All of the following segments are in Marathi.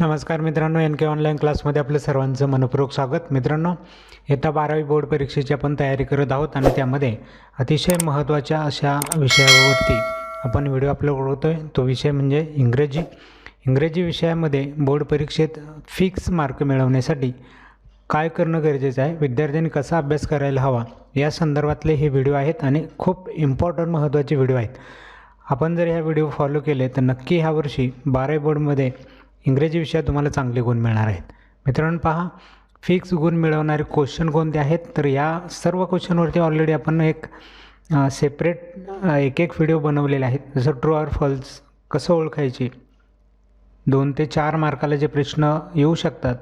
नमस्कार मित्रांनो एन के ऑनलाईन क्लासमध्ये आपलं सर्वांचं मनपूर्वक स्वागत. मित्रांनो येत्या बारावी बोर्ड परीक्षेची आपण तयारी करत आहोत आणि त्यामध्ये अतिशय महत्त्वाच्या अशा विषयावरती आपण व्हिडिओ अपलोड करतो आहे तो विषय म्हणजे इंग्रजी. इंग्रजी विषयामध्ये बोर्ड परीक्षेत फिक्स मार्क मिळवण्यासाठी काय करणं गरजेचं आहे विद्यार्थ्यांनी कसा अभ्यास करायला हवा या संदर्भातले हे व्हिडिओ आहेत आणि खूप इम्पॉर्टंट महत्त्वाचे व्हिडिओ आहेत. आपण जर ह्या व्हिडिओ फॉलो केले तर नक्की ह्या वर्षी बारावी बोर्डमध्ये इंग्रजी विषयात तुम्हाला चांगले गुण मिळणार आहेत. मित्रांनो पहा फिक्स गुण मिळवणारे क्वेश्चन कोणते आहेत? तर या सर्व क्वेश्चनवरती ऑलरेडी आपण एक सेपरेट एक एक व्हिडिओ बनवलेले आहेत. जसं ट्रू आर फॉल्स कसं ओळखायचे? दोन ते चार मार्काला जे प्रश्न येऊ शकतात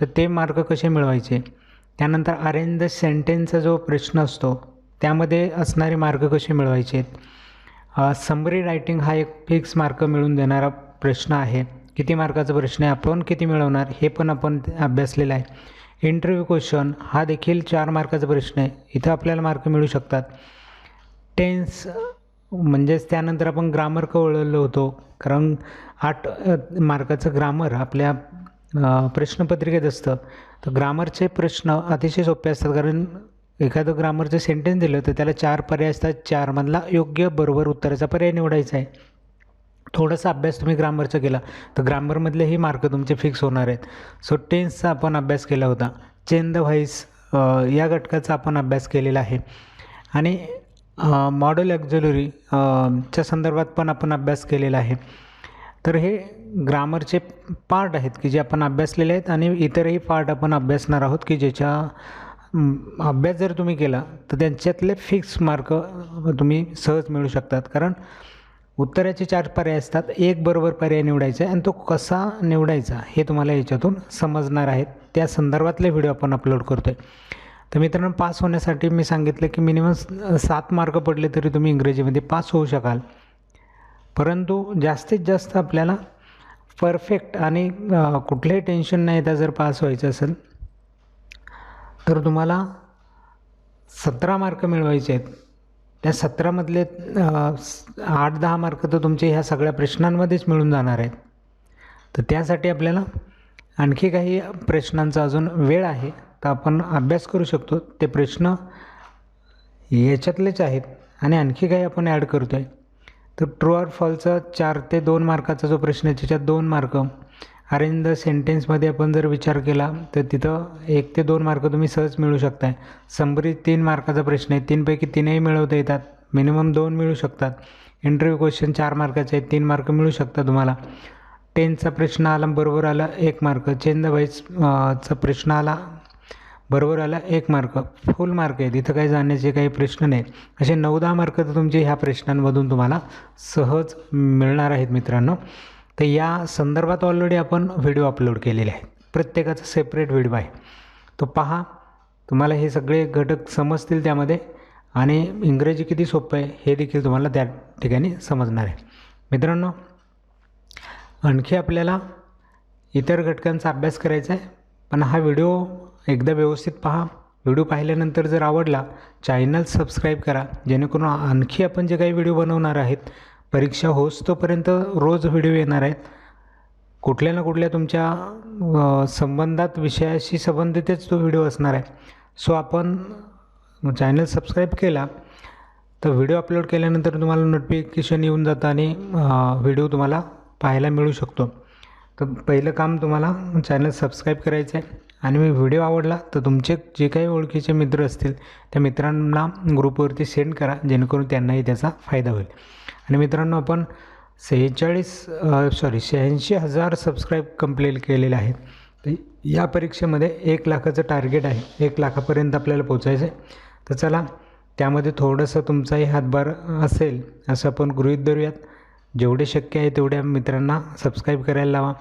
तर ते मार्क कसे मिळवायचे? त्यानंतर अरेंज द सेंटेन्सचा जो प्रश्न असतो त्यामध्ये असणारे मार्क कसे मिळवायचे? समरी रायटिंग हा एक फिक्स मार्क मिळून देणारा प्रश्न आहे. किती मार्काचा प्रश्न आहे आपण किती मिळवणार हे पण आपण अभ्यासलेलं आहे. इंटरव्ह्यू क्वेश्चन हा देखील चार मार्काचा प्रश्न आहे. इथं आपल्याला मार्क मिळू शकतात. टेन्स म्हणजेच त्यानंतर आपण ग्रामर कवळलो होतो. कारण आठ मार्काचं ग्रामर आपल्या प्रश्नपत्रिकेत असतं. तर ग्रामरचे प्रश्न अतिशय सोपे असतात. कारण एखादं ग्रामरचं सेंटेन्स दिलं तर त्याला चार पर्याय असतात. चारमधला योग्य बरोबर उत्तराचा पर्याय निवडायचा आहे. थोडासा अभ्यास तुम्ही ग्रामरचा केला तर ग्रामरमधलेही मार्क तुमचे फिक्स होणार आहेत. सो टेन्सचा आपण अभ्यास केला होता. चेन द व्हाईस या घटकाचा आपण अभ्यास केलेला आहे. आणि मॉडेल ॲक्झलरी च्या संदर्भात पण आपण अभ्यास केलेला आहे. तर हे ग्रामरचे पार्ट आहेत की जे आपण अभ्यासलेले आहेत आणि इतरही पार्ट आपण अभ्यासणार आहोत की ज्याच्या अभ्यास जर तुम्ही केला तर त्यांच्यातले फिक्स मार्क तुम्ही सहज मिळू शकतात. कारण उत्तराचे चार पर्याय असतात. एक बरोबर पर्याय निवडायचा आहे आणि तो कसा निवडायचा हे तुम्हाला याच्यातून समजणार आहेत त्या संदर्भातले व्हिडिओ आपण अपलोड करतो आहे तर मित्रांनो पास होण्यासाठी मी सांगितलं की मिनिमम सात मार्क पडले तरी तुम्ही इंग्रजीमध्ये पास होऊ शकाल. परंतु जास्तीत जास्त आपल्याला परफेक्ट आणि कुठलंही टेन्शन नाही येता जर पास व्हायचं असेल तर तुम्हाला सतरा मार्क मिळवायचे आहेत. त्या सतरामधले आठ दहा मार्क तर तुमचे ह्या सगळ्या प्रश्नांमध्येच मिळून जाणार आहेत. तर त्यासाठी आपल्याला आणखी काही प्रश्नांचा अजून वेळ आहे. तर आपण अभ्यास करू शकतो. ते प्रश्न याच्यातलेच आहेत आणि आणखी काही आपण ॲड करतो आहे तर ट्रू आर फॉलचा चार ते दोन मार्काचा जो प्रश्न आहे त्याच्यात दोन मार्क अरेंज द सेंटेन्समध्ये आपण जर विचार केला तर तिथं एक ते दोन मार्क तुम्ही सहज मिळू शकताय. संबरी तीन मार्काचा प्रश्न आहे. तीनपैकी तीनही मिळवता येतात. मिनिमम दोन मिळू शकतात. इंटरव्ह्यू क्वेश्चन चार मार्काचे आहेत. तीन मार्क मिळू शकतात तुम्हाला. टेनचा प्रश्न आला बरोबर आला एक मार्क चेन द व्हाईस चा प्रश्न आला बरोबर आला एक मार्क फुल मार्क आहेत. तिथं काही जाण्याचे काही प्रश्न नाहीत असे नऊ दहा मार्क तर तुमचे ह्या प्रश्नांमधून तुम्हाला सहज मिळणार आहेत मित्रांनो. तर या संदर्भात ऑलरेडी आपण व्हिडिओ अपलोड केलेले आहेत. प्रत्येकाचा सेपरेट व्हिडिओ आहे. तो पहा तुम्हाला हे सगळे घटक समजतील त्यामध्ये आणि इंग्रजी किती सोपं आहे हे देखील तुम्हाला त्या ठिकाणी समजणार आहे. मित्रांनो आणखी आपल्याला इतर घटकांचा अभ्यास करायचा आहे. पण हा व्हिडिओ एकदा व्यवस्थित पहा. व्हिडिओ पाहिल्यानंतर जर आवडला चॅनल सबस्क्राईब करा. जेणेकरून आणखी आपण जे काही व्हिडिओ बनवणार आहेत परीक्षा होस तोपर्यंत रोज व्हिडिओ येणार आहेत. कुठल्या ना कुठल्या तुमच्या संबंधात विषयाशी संबंधितच तो व्हिडिओ असणार आहे. सो आपण चॅनल सबस्क्राईब केला तर व्हिडिओ अपलोड केल्यानंतर तुम्हाला नोटिफिकेशन येऊन जातं आणि व्हिडिओ तुम्हाला पाहायला मिळू शकतो. तर पहिलं काम तुम्हाला चॅनल सबस्क्राईब करायचं आहे आणि मी व्हिडिओ आवडला तर तुमचे जे काही ओळखीचे मित्र असतील त्या मित्रांना ग्रुपवरती सेंड करा जेणेकरून त्यांनाही त्याचा फायदा होईल. आणि मित्रांनो आपण सेहेचाळीस सॉरी शहाऐंशी हजार सबस्क्राईब कंप्लीट केलेले आहेत. तर या परीक्षेमध्ये एक लाखाचं टार्गेट आहे. एक लाखापर्यंत आपल्याला पोचायचं आहे तर चला त्यामध्ये थोडंसं तुमचाही हातभार असेल असं आपण गृहीत धरूयात. जेवढे शक्य आहे तेवढ्या मित्रांना सबस्क्राईब करायला लावा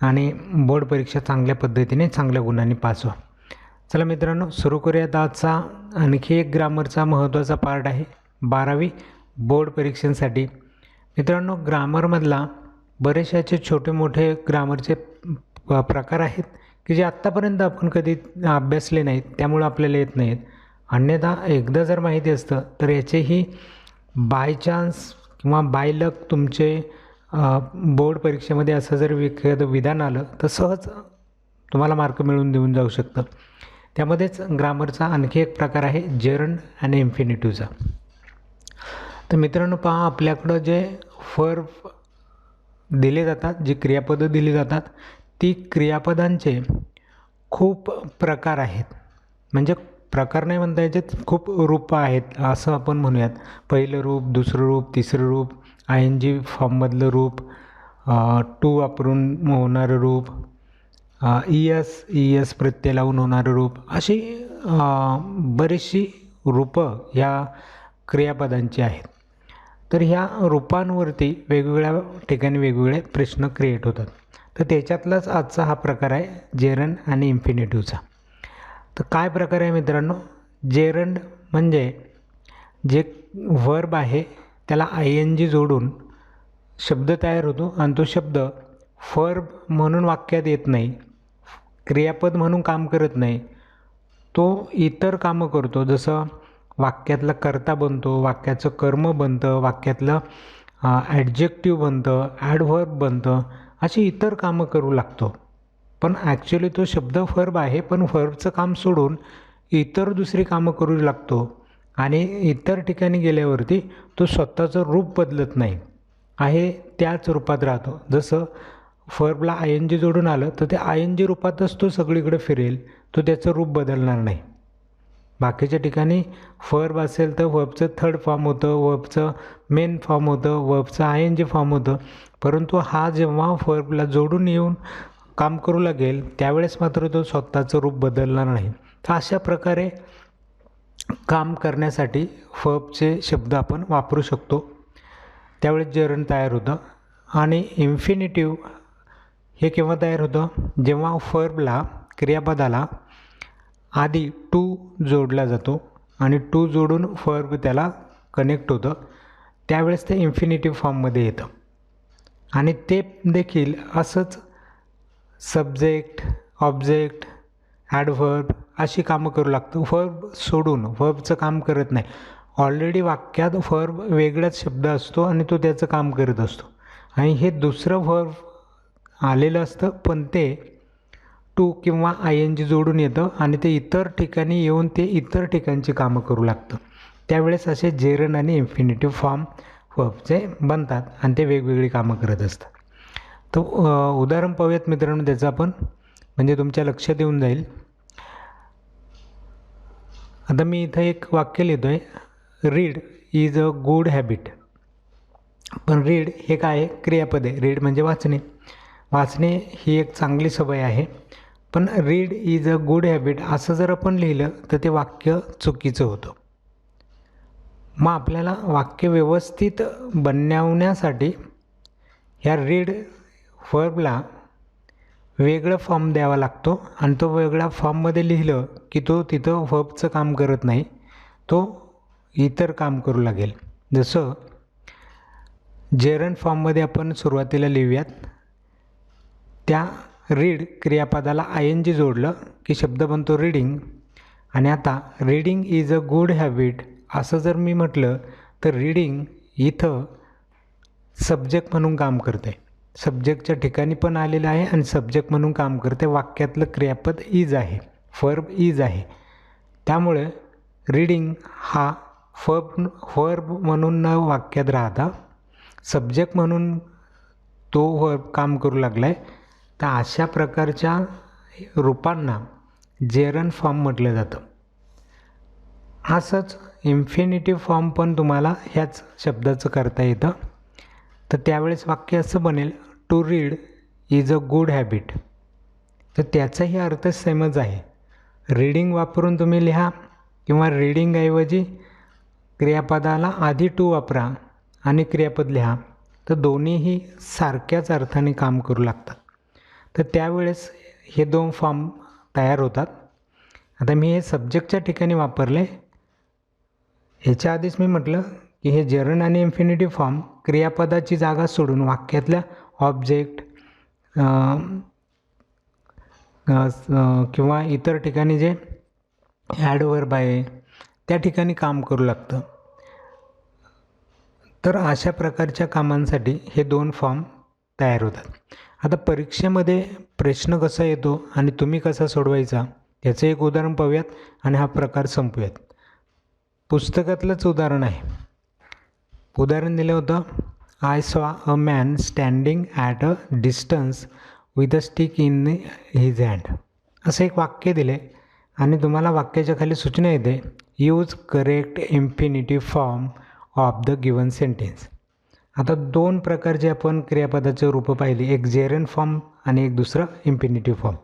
आणि बोर्ड परीक्षा चांगल्या पद्धतीने चांगल्या गुणांनी पास व्हा. चला मित्रांनो सुरू करूयात आजचा आणखी एक ग्रामरचा महत्त्वाचा पार्ट आहे बारावी बोर्ड परीक्षांसाठी. मित्रांनो ग्रामरमधला बरेचशाचे छोटे मोठे ग्रामरचे प- प्रकार आहेत की जे आत्तापर्यंत आपण कधी अभ्यासले नाहीत त्यामुळं आपल्याला येत नाहीत. अन्यथा एकदा जर माहिती असतं तर याचेही बाय चान्स किंवा बाय लक तुमचे बोर्ड परीक्षेमध्ये असं जर एखादं विधान आलं तर सहज तुम्हाला मार्क मिळवून देऊन जाऊ शकतं. त्यामध्येच ग्रामरचा आणखी एक प्रकार आहे जेरंड आणि इन्फिनिटिव्हचा तर मित्रांनो पहा आपल्याकडं जे फर दिले जातात जी क्रियापदं दिली जातात ती क्रियापदांचे खूप प्रकार आहेत. म्हणजे प्रकार नाही म्हणता याच्यात खूप रूपं आहेत असं आपण म्हणूयात. पहिलं रूप दुसरं रूप तिसरं रूप I N G फॉर्ममधलं rook to वापरून होणारं रूप ई एस ई एस प्रत्यय लावून होणारं रूप अशी बरीचशी रूपं ह्या क्रियापदांची आहेत. तर ह्या रूपांवरती वेगवेगळ्या ठिकाणी वेगवेगळे प्रश्न क्रिएट होतात. तर त्याच्यातलाच आजचा हा प्रकार आहे जेरन आणि इन्फिनिटिव्हचा तर काय प्रकार आहे मित्रांनो? जेरंड म्हणजे जे वर्ब आहे त्याला आय एन जी जोडून शब्द तयार होतो आणि तो शब्द फर्ब म्हणून वाक्यात येत नाही क्रियापद म्हणून काम करत नाही. तो इतर कामं करतो जसं वाक्यातला कर्ता बनतो वाक्याचं कर्म बनतं वाक्यातलं ॲडजेक्टिव्ह बनतं ॲडव्हर्ब बनतं अशी इतर कामं करू लागतो. पण ॲक्च्युली तो शब्द फर्ब आहे पण फर्बचं काम सोडून इतर दुसरी कामं करू लागतो. आणि इतर ठिकाणी गेल्यावरती तो स्वतःचं रूप बदलत नाही. आहे त्याच रूपात राहतो. जसं फर्बला आय एन जी जोडून आलं तर ते आय एन जी रूपातच तो सगळीकडे फिरेल तो त्याचं रूप बदलणार नाही. बाकीच्या ठिकाणी फर्ब असेल तर वर्बचं थर्ड फॉर्म होतं वर्बचं मेन फॉर्म होतं वर्बचं आय एन जी फॉर्म होतं. परंतु हा जेव्हा फर्बला जोडून येऊन काम करू लागेल त्यावेळेस मात्र तो स्वतःचं रूप बदलणार नाही. तर अशा प्रकारे काम करण्यासाठी फर्बचे शब्द आपण वापरू शकतो. त्यावेळेस जरण तयार होतं आणि इन्फिनिटिव्ह हे केव्हा तयार होतं? जेव्हा फर्बला क्रियापदाला आधी टू जोडला जातो आणि टू जोडून फर्ब त्याला कनेक्ट होतं त्यावेळेस ते इन्फिनिटिव्ह फॉर्ममध्ये येतं. आणि ते देखील असंच सब्जेक्ट ऑब्जेक्ट ॲडव्हर्ब अशी कामं करू लागतं. फर्ब सोडून फर्बचं काम करत नाही. ऑलरेडी वाक्यात फर्ब वेगळाच शब्द असतो आणि तो त्याचं काम करत असतो. आणि हे दुसरं फर्ब आलेलं असतं पण ते टू किंवा आय एन जी जोडून येतं आणि ते इतर ठिकाणी येऊन ते इतर ठिकाणची कामं करू लागतं. त्यावेळेस असे जेरन आणि इन्फिनिटिव्ह फॉर्म वर्बचे बनतात आणि ते वेगवेगळी कामं करत असतात. तर उदाहरण पाहूयात मित्रांनो त्याचं आपण. म्हणजे तुमच्या लक्षात येऊन जाईल. आता मी इथं एक वाक्य लिहितो आहे read is a good habit. पण रीड हे काय आहे? क्रियापद आहे. रीड म्हणजे वाचणे. वाचणे ही एक चांगली सवय आहे. पण read is a good habit असं जर आपण लिहिलं तर ते वाक्य चुकीचं होतं. मग आपल्याला वाक्य व्यवस्थित बनवण्यासाठी ह्या रीड फर्बला वेगळं फॉर्म द्यावा लागतो आणि तो वेगळ्या फॉर्ममध्ये लिहिलं की तो तिथं व्हबचं काम करत नाही तो इतर काम करू लागेल. जसं जेरन फॉर्ममध्ये आपण सुरुवातीला लिहूयात. त्या रीड क्रियापदाला आय एन जी जोडलं की शब्द बनतो रीडिंग आणि आता reading is a good habit असं जर मी म्हटलं तर रीडिंग इथं सब्जेक्ट म्हणून काम करते सब्जेक्टच्या ठिकाणी पण आलेलं आहे आणि सब्जेक्ट म्हणून काम करते. वाक्यातलं क्रियापद इज आहे. फर्ब इज आहे. त्यामुळे रीडिंग हा फर्ब फर्ब म्हणून न वाक्यात राहता सब्जेक्ट म्हणून तो वर्ब काम करू लागला आहे तर अशा प्रकारच्या रूपांना जेरन फॉर्म म्हटलं जातं. असंच इन्फिनिटिव्ह फॉर्म पण तुम्हाला ह्याच शब्दाचं करता येतं. तर त्यावेळेस वाक्य असं बनेल to read is a good habit तर त्याचाही अर्थ सेमच आहे. रीडिंग वापरून तुम्ही लिहा किंवा रीडिंगऐवजी क्रियापदाला आधी टू वापरा आणि क्रियापद लिहा. तर दोन्हीही सारख्याच अर्थाने काम करू लागतात. तर त्यावेळेस हे दोन फॉर्म तयार होतात. आता मी हे सब्जेक्टच्या ठिकाणी वापरले. ह्याच्या आधीच मी म्हटलं की हे जरण आणि इन्फिनिटिव्ह फॉर्म क्रियापदाची जागा सोडून वाक्यातल्या ऑब्जेक्ट किंवा इतर ठिकाणी जे ॲडवर्ब आहे त्या ठिकाणी काम करू लागतं. तर अशा प्रकारच्या कामांसाठी हे दोन फॉर्म तयार होतात. आता परीक्षेमध्ये प्रश्न कसा येतो आणि तुम्ही कसा सोडवायचा याचं एक उदाहरण पाहूयात आणि हा प्रकार संपूयात पुस्तकातलंच उदाहरण आहे. उदाहरण दिलं होतं. I saw a man standing at a distance with a stick in his hand असं एक वाक्य दिले आणि तुम्हाला वाक्याच्या खाली सूचना येते. Use correct infinitive form of the given sentence आता दोन प्रकारचे आपण क्रियापदाचे रूपं पाहिली. एक जेरन फॉर्म आणि एक दुसरं इन्फिनिटिव्ह फॉर्म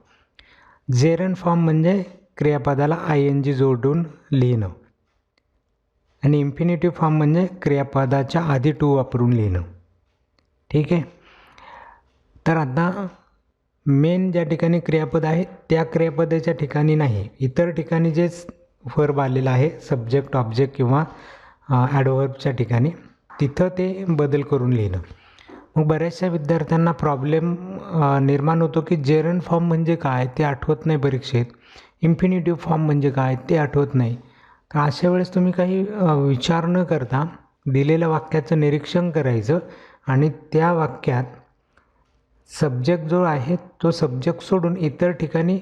जेरन फॉर्म म्हणजे क्रियापदाला आय एन जी जोडून लिहिणं. आणि इन्फिनिटिव्ह फॉर्म म्हणजे क्रियापदाच्या आधी टू वापरून लिहिणं. ठीक आहे? तर आता मेन ज्या ठिकाणी क्रियापद आहे त्या क्रियापदाच्या ठिकाणी नाही. इतर ठिकाणी जे फर्ब आलेलं आहे सब्जेक्ट ऑब्जेक्ट किंवा ॲडवर्बच्या ठिकाणी तिथं ते बदल करून लिहिणं. मग बऱ्याचशा विद्यार्थ्यांना प्रॉब्लेम निर्माण होतो की जेरन फॉर्म म्हणजे काय? ते आठवत नाही परीक्षेत. इन्फिनिटिव्ह फॉर्म म्हणजे काय? ते आठवत नाही. तर अशा वेळेस तुम्ही काही विचार न करता दिलेल्या वाक्याचं निरीक्षण करायचं आणि त्या वाक्यात सब्जेक्ट जो आहे तो सब्जेक्ट सोडून इतर ठिकाणी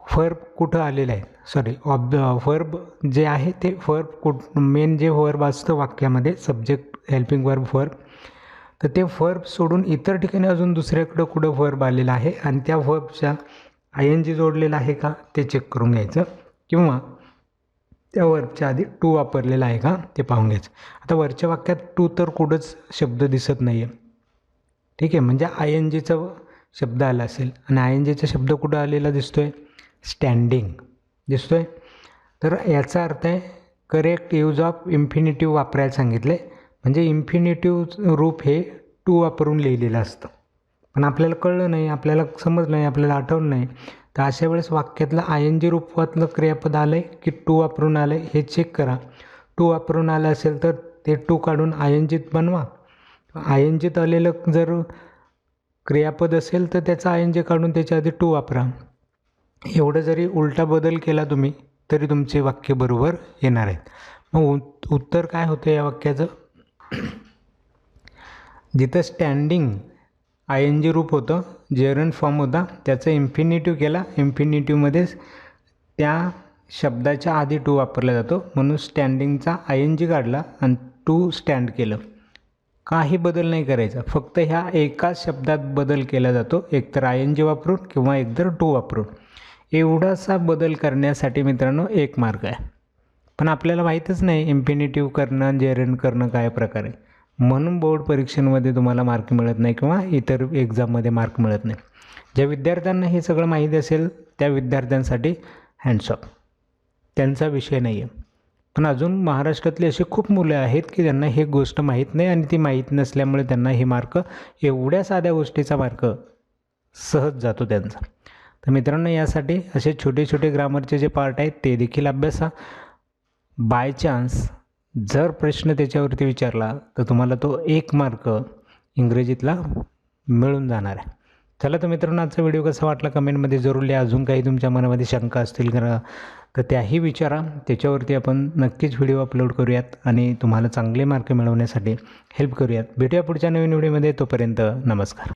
फर्ब कुठं आलेलं आहे? सॉरी ऑब फर्ब जे आहे ते फर्ब कुठ मेन जे फर्ब असतं वाक्यामध्ये सब्जेक्ट हेल्पिंग वर्ब फर्ब तर ते फर्ब सोडून इतर ठिकाणी अजून दुसऱ्याकडं कुठं फर्ब आलेलं आहे? आणि त्या फर्बच्या आय एन जी जोडलेलं आहे का? ते चेक करून घ्यायचं. किंवा त्या वरच्या आधी टू वापरलेला आहे का? ते पाहून घ्यायचं. आता वरच्या वाक्यात टू तर कुठंच शब्द दिसत नाही आहे ठीक आहे म्हणजे आय एन जीचा शब्द आला असेल. आणि आय एन जीचा शब्द कुठं आलेला दिसतो आहे स्टँडिंग दिसतो आहे तर याचा अर्थ आहे करेक्ट यूज ऑफ इन्फिनिटिव्ह वापरायला सांगितलं आहे म्हणजे इन्फिनिटिव्ह रूप हे टू वापरून लिहिलेलं असतं. पण आपल्याला कळलं नाही आपल्याला समजलं नाही आपल्याला आठवलं नाही. तर अशा वेळेस वाक्यातलं आय एन जी रूपातलं क्रियापद आलं आहे की टू वापरून आलं आहे हे चेक करा. टू वापरून आलं असेल तर ते टू काढून आय एन जीत बनवा. आय एन जीत आलेलं जर क्रियापद असेल तर त्याचं आय एन जी काढून त्याच्या आधी टू वापरा. एवढं जरी उलटा बदल केला तुम्ही तरी तुमचे वाक्य बरोबर येणार आहेत. मग उत्तर काय होतं या वाक्याचं? जिथं स्टँडिंग आय एन जी रूप होतं जेरन फॉर्म होता त्याचं इन्फिनिटिव्ह केला. इन्फिनिटिव्हमध्येच त्या शब्दाच्या आधी टू वापरला जातो. म्हणून स्टँडिंगचा आय एन जी काढला आणि टू स्टँड केलं. काही बदल नाही करायचा. फक्त ह्या एकाच शब्दात बदल केला जातो. एकतर आय एन जी वापरून किंवा एकतर टू वापरून. एवढासा बदल करण्यासाठी मित्रांनो एक मार्ग आहे. पण आपल्याला माहीतच नाही इन्फिनिटिव्ह करणं जेरन करणं काय प्रकारे. म्हणून बोर्ड परीक्षेमध्ये तुम्हाला मार्क मिळत नाही किंवा इतर एक्झाममध्ये मार्क मिळत नाही. ज्या विद्यार्थ्यांना हे सगळं माहीत असेल त्या विद्यार्थ्यांसाठी हँडसॉप त्यांचा विषय नाही आहे पण अजून महाराष्ट्रातली अशी खूप मुलं आहेत की त्यांना हे गोष्ट माहीत नाही आणि ती माहीत नसल्यामुळे त्यांना हे मार्क एवढ्या साध्या गोष्टीचा मार्क सहज जातो त्यांचा. तर मित्रांनो यासाठी असे छोटे छोटे ग्रामरचे जे पार्ट आहेत ते देखील अभ्यासा. बाय चान्स जर प्रश्न त्याच्यावरती विचारला तर तुम्हाला तो एक मार्क इंग्रजीतला मिळून जाणार आहे. चला तर मित्रांनो आजचा व्हिडिओ कसा वाटला कमेंटमध्ये जरूर लिहा. अजून काही तुमच्या मनामध्ये शंका असतील करा तर त्याही विचारा. त्याच्यावरती आपण नक्कीच व्हिडिओ अपलोड करूयात आणि तुम्हाला चांगले मार्क मिळवण्यासाठी हेल्प करूयात. भेटूया पुढच्या नवीन व्हिडिओमध्ये. तोपर्यंत नमस्कार.